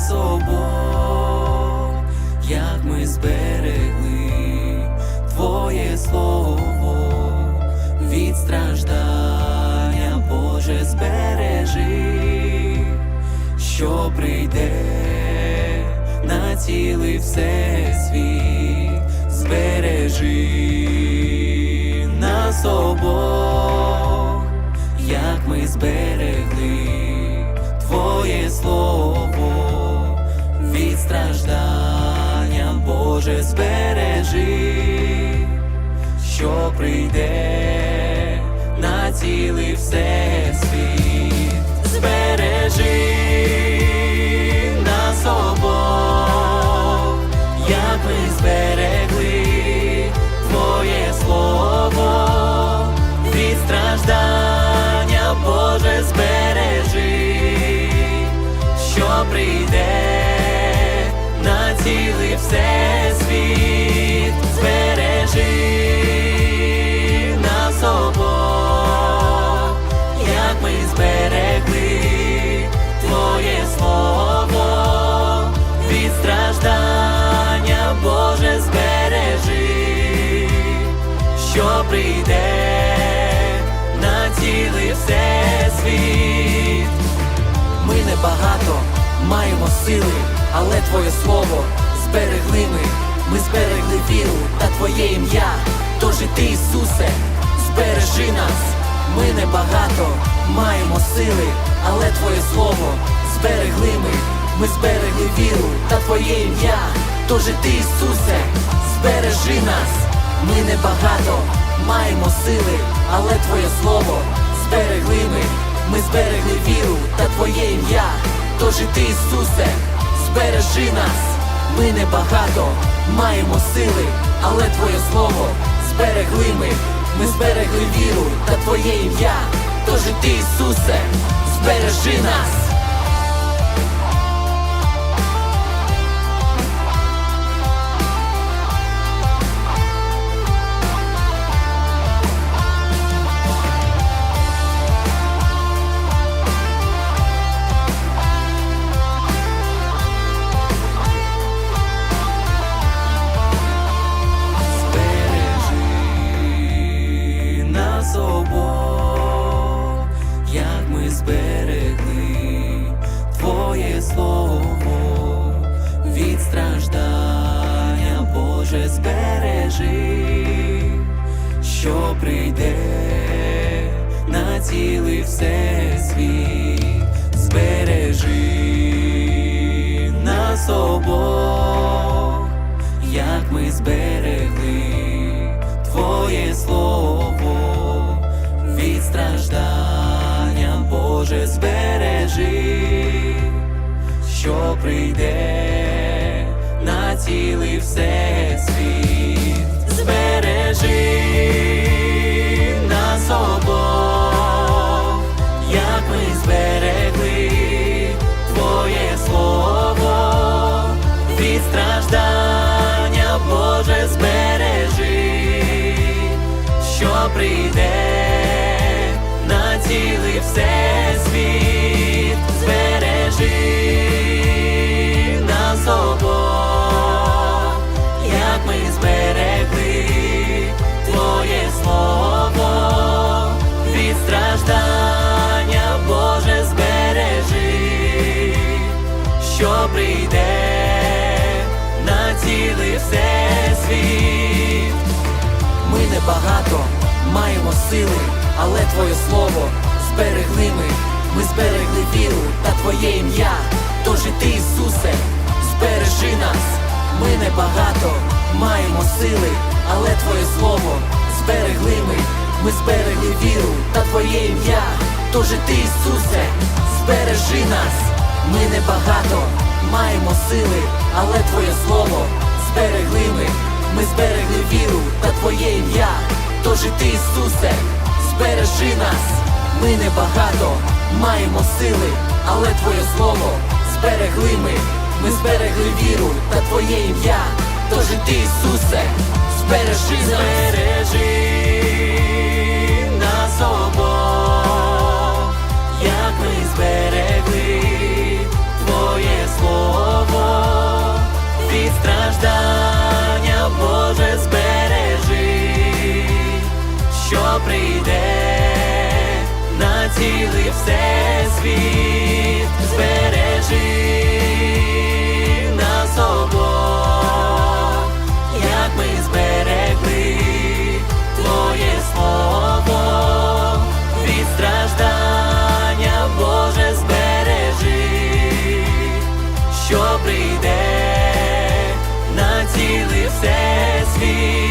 нас як ми зберегли Твоє слово від страждання, Боже, збережи, що прийде на цілий всесвіт, збережи нас собою, як ми зберегли Твоє слово страждання, Боже, збережи, що прийде на цілий всесвіт, збережи нас обох, як ми зберегли Твоє слово. Від страждання, Боже, збережи, що прийде на цілий всесвіт, збережи нас обох, як ми зберегли Твоє слово від Боже, збережи, що прийде на цілий всесвіт. Ми небагато маємо сили, але Твоє слово зберегли ми. Ми зберегли віру та Твоє ім'я. Тож і ти, Ісусе, збережи нас. Ми небагато маємо сили, але Твоє слово зберегли ми. Ми зберегли віру та Твоє ім'я. Тож і ти, Ісусе, збережи нас. Ми небагато маємо сили, але Твоє слово зберегли ми. Ми зберегли віру та Твоє ім'я. Тож і ти, Ісусе, збережи нас. Ми небагато маємо сили, але Твоє слово зберегли ми. Ми зберегли віру та Твоє ім'я. Тож і ти, Ісусе, збережи нас. Боже, збережи, що прийде на цілий всесвіт, збережи нас обох як ми зберегли Твоє слово від страждання, Боже, збережи, що прийде цілий всесвіт, збережи нас обох, як ми зберегли Твоє слово. Від страждання, Боже, збережи, що прийде на цілий всесвіт, збережи прийде на цілий всесвіт. Ми небагато маємо сили, але Твоє слово зберегли ми. Ми зберегли віру та Твоє ім'я. Тож і ти, Ісусе, збережи нас. Ми небагато маємо сили, але Твоє слово зберегли ми. Ми зберегли віру та Твоє ім'я. Тож і ти, Ісусе, збережи нас. Ми небагато маємо сили, але Твоє слово зберегли ми. Ми зберегли віру та Твоє ім'я. Тож і ти, Ісусе, збережи нас. Ми небагато маємо сили, але Твоє слово зберегли ми. Ми зберегли віру та Твоє ім'я. Тож і ти, Ісусе, збережи нас. Збережи Всесвіт збережи нас обох, як ми зберегли Твоє слово від страждання, Боже, збережи, що прийде на цілий всесвіт.